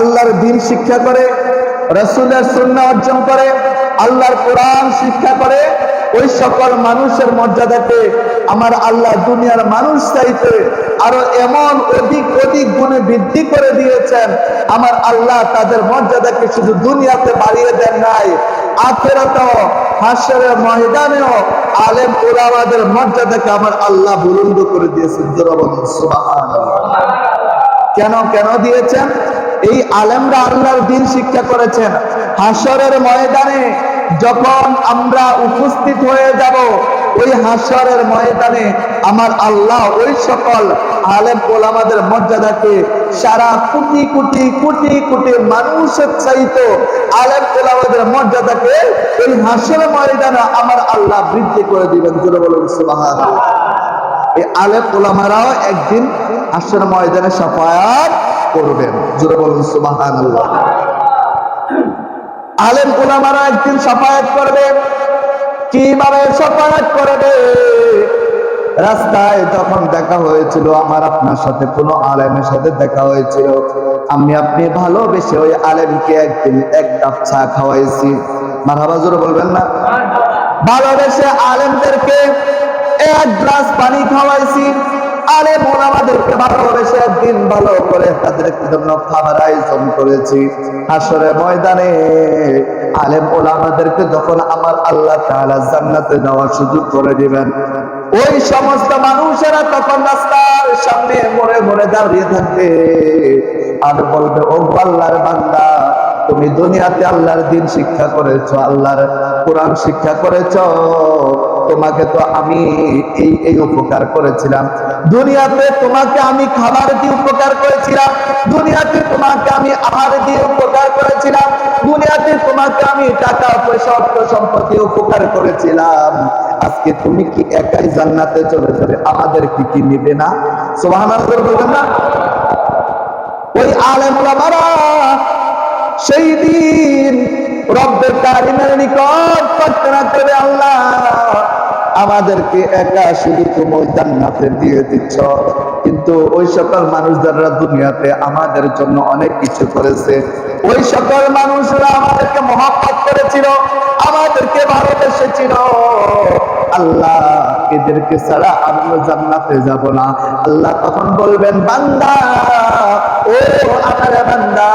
আল্লাহর দিন শিক্ষা করে, রসুলের সুন্না অর্জন করে, আল্লাহর কোরআন শিক্ষা করে, ওই সকল মানুষের মর্যাদাকে আমার আল্লাহ দুনিয়ার মানুষ চাইতে আরও এমন অধিক অধিক গুণে বৃদ্ধি করে দিয়েছেন। আমার আল্লাহ তাদের মর্যাদাকে শুধু দুনিয়াতে বাড়িয়ে দেন নাই, আখেরাতেও, হাসরের ময়দানেও আলেম ওলামাদের মর্যাদাকে আমার আল্লাহ বুলন্দ করে দিয়েছেন। কেন কেন দিয়েছেন? এই আলেমরা আল্লাহর দিন শিক্ষা করেছেন। হাসরের ময়দানে যখন আমরা উপস্থিত হয়ে যাব, ওই হাসরের ময়দানে আমার আল্লাহ ওই সকল আলেম ওলামাদের মর্যাদাকে সারা কোটি কোটি কোটি কোটি মানুষের চাইতো আলেম ওলামাদের মর্যাদাকে এই হাসরের ময়দানে আমার আল্লাহ বৃদ্ধি করে দিবেন। জোরে বলুন, সুবহানাল্লাহ। এই আলেম ওলামারাও একদিন আসর ময়দানে সাফায়াত করবেন। জোরে বলুন, সুবহানাল্লাহ। আলেম ওলামারা একদিন সাফায়াত করবে। কীভাবে সাফায়াত করবে? রাস্তায় যখন দেখা হয়েছিল, আমার আপনার সাথে কোনো আলেমের সাথে দেখা হয়েছিল। আমি আপনি ভালোবেসে ওই আলেমকে একদিন এক কাপ চা খাওয়াইছি। মারহাবা, জোরে বলবেন না? ভালোবেসে আলেমদেরকে এক গ্লাস পানি খাওয়াইছি। আলেম ওলামাদেরকে ভালোবেসে একদিন ভালো করে জন্য খাবার আয়োজন করেছি। আসরে ময়দানে আলেম যখন আমার আল্লাহ জান্নাতে যাওয়ার সুযোগ করে দিবেন, ওই সমস্ত মানুষেরা তখন রাস্তার সামনে মরে মরে দাঁড়িয়ে থাকবে। আর বলবে, ও আল্লাহর বান্দা, তুমি দুনিয়াতে আল্লাহর দিন শিক্ষা করেছ, আল্লাহর কোরআন শিক্ষা করেছ। তোমাকে তো আমি এই এই উপকার করেছিলাম। দুনিয়াতে তোমাকে আমি খাবার দিয়ে উপকার করেছিলাম, দুনিয়াতে তোমাকে আমি আহার দিয়ে উপকার করেছিলাম, দুনিয়াতে তোমাকে আমি টাকা, পয়সা অর্থ সম্পত্তি উপকার করেছিলাম। আজকে তুমি কি একাই জান্নাতে চলে যাবে? আমাদের কি কি নিবে না? সুবহানাল্লাহ বলবেন না। ওই আলেম ওলামারা সেই দিন রব্বের কারিমের নিকট প্রার্থনা করে আল্লাহ। আমাদেরকে একা শুধু তুমি জান্নাতে দিয়ে দিচ্ছ। কিন্তু ওই সকল মানুষ যারা দুনিয়াতে আমাদের জন্য অনেক কিছু করেছে। ওই সকল মানুষরা আমাদেরকে মহাব্বত করেছিল, আমাদেরকে ভালোবেসেছিল। আল্লাহ এদেরকে ছাড়া আমিও জান্নাতে যাব না। আল্লাহ তখন বলবেন, বান্দা, ও আমার বান্দা,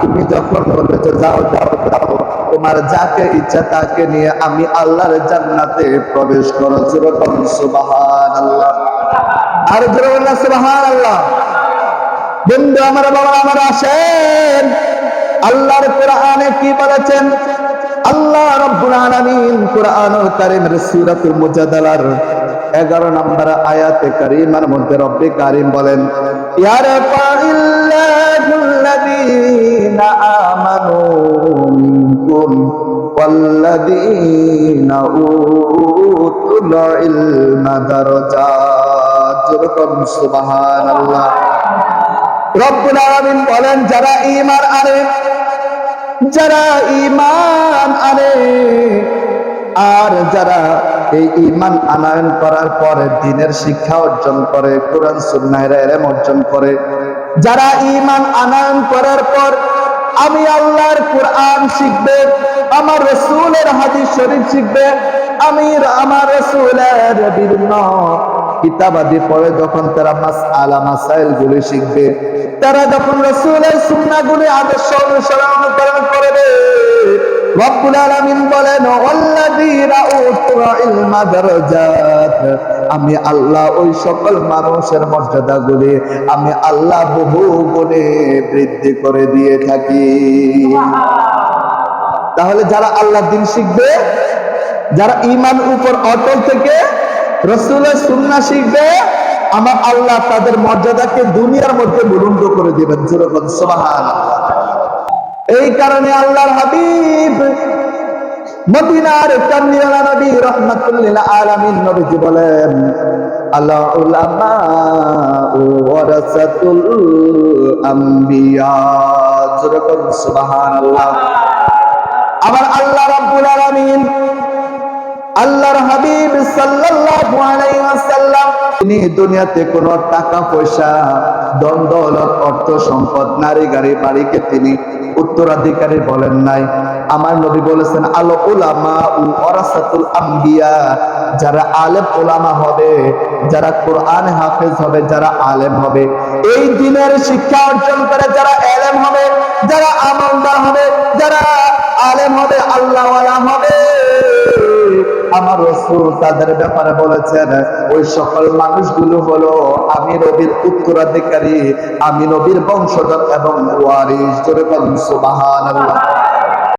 তুমি যখন বলেছ যাও যাও যাও। তোমার যাকে ইচ্ছা তাকে নিয়ে আমি আল্লাহর জান্নাতে প্রবেশ করো যেরকম সুবাহান আল্লাহ আর যেরকম সুবাহান আল্লাহ বন্ধু, আমার বাবা, আমার আসেন। আল্লাহর কোরআনে কি বলেছেন? আল্লাহ রাব্বুল আলামিন কোরআনুল কারীমের সূরাতুল মুজাদালার 11 নম্বর আয়াতে কারীমার মধ্যে রব্বে কারীম বলেন ইয়ারফাইল্লাহুল্লাযীনা আমানু মিনকুম والذين أوتوا العلم درجات যেরকম সুবহানাল্লাহ রব্বুল আলামিন বলেন যারা ঈমান আনে যারা ঈমান আনে আর যারা এই ঈমান আনয়ন করার পরে দিনের শিক্ষা অর্জন করে কোরআন সুন্নাহের এলেম অর্জন করে যারা ঈমান আনয়ন করার পর আমি আল্লাহর কোরআন শিখবে আমার রসুলের হাদিস শরীফ শিখবে আমি আমার রসুলের বিভিন্ন কিতাবাদি পড়ে যখন তারা মাস আলা মাসাইল গুলি শিখবে, তারা যখন রসুলের সুন্না গুলি আদর্শ অনুসরণ অনুকরণ করবে রব্বুল আলামিন বলেন, ওয়াল্লাযীনা উতুল ইলমা দারাজাত আমি আল্লাহ ওই সকল মানুষের মর্যাদা গুলি আমি আল্লাহ বহু গুণে বৃদ্ধি করে দিয়ে থাকি। তাহলে যারা আল্লাহ দিন শিখবে, যারা ইমান উপর অটল থেকে রসুলের সুন্না শিখবে, আমার আল্লাহ তাদের মর্যাদাকে দুনিয়ার মধ্যে বুলন্দ করে দিবেন। এই কারণে আল্লাহর হাবিব মদিনার কামলিওয়ালা নবী রহমাতুল্লিল আলামিন নবীজি বলেন আল্লাহ উলামা ওয়ারাসাতুল আম্বিয়া। সুবহানাল্লাহ। আবার আল্লাহ রাব্বুল আলামিন, আল্লাহর হাবিব সাল্লাল্লাহু আলাইহি ওয়াসাল্লাম, তিনি দুনিয়াতে কোনো টাকা, পয়সা দন অর্থ, সম্পদ, নারী, গাড়ি, বাড়িকে তিনি উত্তরাধিকারী বলেন নাই। আমার নবী বলেছেন, আলো উলামা উ ওরাসাতুল আম্বিয়া যারা আলেম ওলামা হবে, যারা কোরআন হাফেজ হবে, যারা আলেম হবে। এই দিনের শিক্ষা অর্জন করে যারা আলেম হবে, যারা আমলদার হবে, যারা আলেম হবে আল্লাহওয়ালা হবে। আমার রসুল তাদের ব্যাপারে বলেছেন, ওই সকল মানুষগুলো হলো আমি নবীর উত্তরাধিকারী, আমি নবীর বংশধর এবং ওয়ারিস জোরে বলুন, সুবহানাল্লাহ।